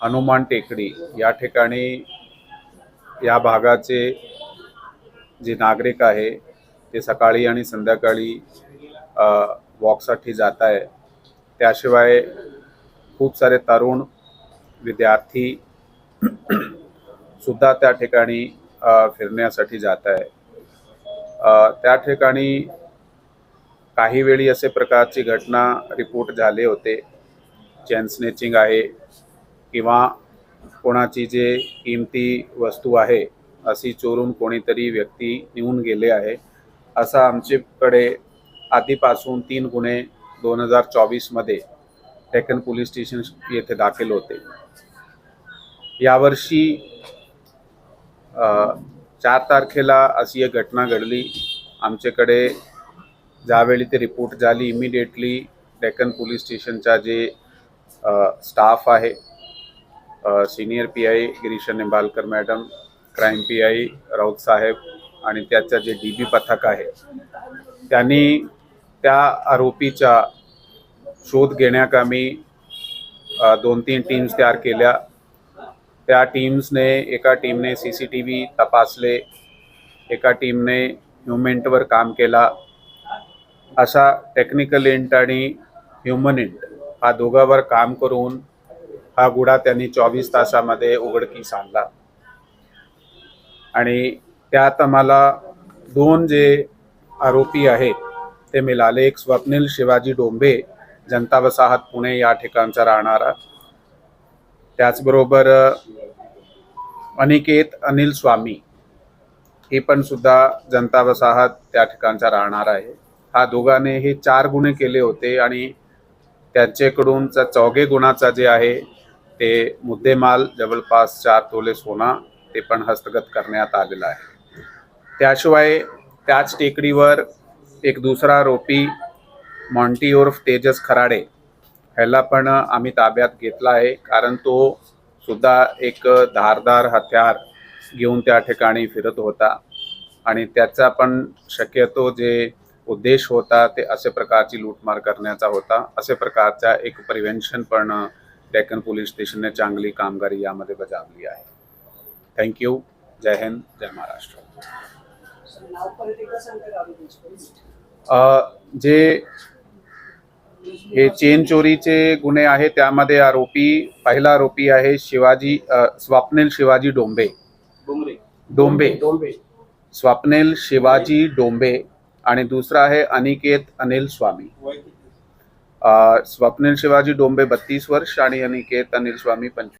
हनुमान टेकडी या ठिकाणी या भागाचे जे नागरिक आहे ते सकाळी आणि संध्याकाळी वॉकसाठी जात आहे त्याशिवाय खूप सारे तरुण विद्यार्थी सुद्धा त्या ठिकाणी फिरण्यासाठी जात आहे त्या ठिकाणी काही वेळी असे प्रकारची घटना रिपोर्ट झाले होते. चेन स्नेचिंग आहे किंवा कोणाची जे किमती वस्तू आहे अशी चोरून कोणीतरी व्यक्ती नेऊन गेले आहे. असा आमच्याकडे आधीपासून तीन गुन्हे दोन हजार चोवीसमध्ये टेकन पोलीस स्टेशन येथे दाखल होते. यावर्षी चार तारखेला अशी एक घटना घडली. आमच्याकडे ज्यावेळी ते रिपोर्ट झाली इमिडिएटली डेक्कन पोलीस स्टेशनचा जे स्टाफ आहे senior P I Girish Nimbalkar madam crime P I Raut साहेब आणि त्याचं जे डी बी पथक आहे त्यांनी त्या आरोपीचा शोध घेण्याकामी दोन तीन टीम्स तयार केल्या. त्या टीम्सने एका टीमने सी सी टी व्ही तपासले एका टीमने ह्युमेंटवर काम केला. असा टेक्निकल इंट आणि ह्युमन इंट हा दोघावर काम करून हा गुडा त्यांनी चोवीस तासामध्ये उघडकीस आणला. आणि त्यात आम्हाला दोन जे आरोपी आहेत ते मिळाले. एक स्वप्नील शिवाजी डोंबे जनता वसाहत पुणे या ठिकाणचा राहणारा. त्याचबरोबर अनिकेत अनिल स्वामी हे पण सुद्धा जनता वसाहत त्या ठिकाणचा राहणार आहे. हा दोघांनी हे चार गुन्हे केले होते आणि त्यांच्याकडूनचा चौघे गुणाचा जे आहे ते मुद्देमाल जवळपास चार तोले सोना ते पण हस्तगत करण्यात आलेला आहे. त्याशिवाय त्याच टेकडीवर एक दुसरा आरोपी मॉन्टी उर्फ तेजस खराडे ह्याला पण आम्ही ताब्यात घेतला आहे कारण तो सुद्धा एक धारदार हत्यार घेऊन त्या ठिकाणी फिरत होता आणि त्याचा पण शक्यतो जे उद्देश होता ते असे प्रकारची लूटमार करण्याचा होता असे प्रकारचा एक प्रिव्हेन्शन पण डेक्कन पोलीस स्टेशनने चांगली कामगिरी यामध्ये बजावली आहे. थँक्यू जय हिंद जय महाराष्ट्र. जे हे चेन चोरीचे गुन्हे आहे त्यामध्ये आरोपी पहिला आरोपी आहे शिवाजी स्वप्नील शिवाजी डोंबे. डोंबे. डोंबे. स्वप्नील शिवाजी डोंबे आणि दुसरा आहे अनिकेत अनिल स्वामी. स्वप्नील शिवाजी डोंबे बत्तीस वर्ष आणि अनिकेत अनिल स्वामी पंचवीस.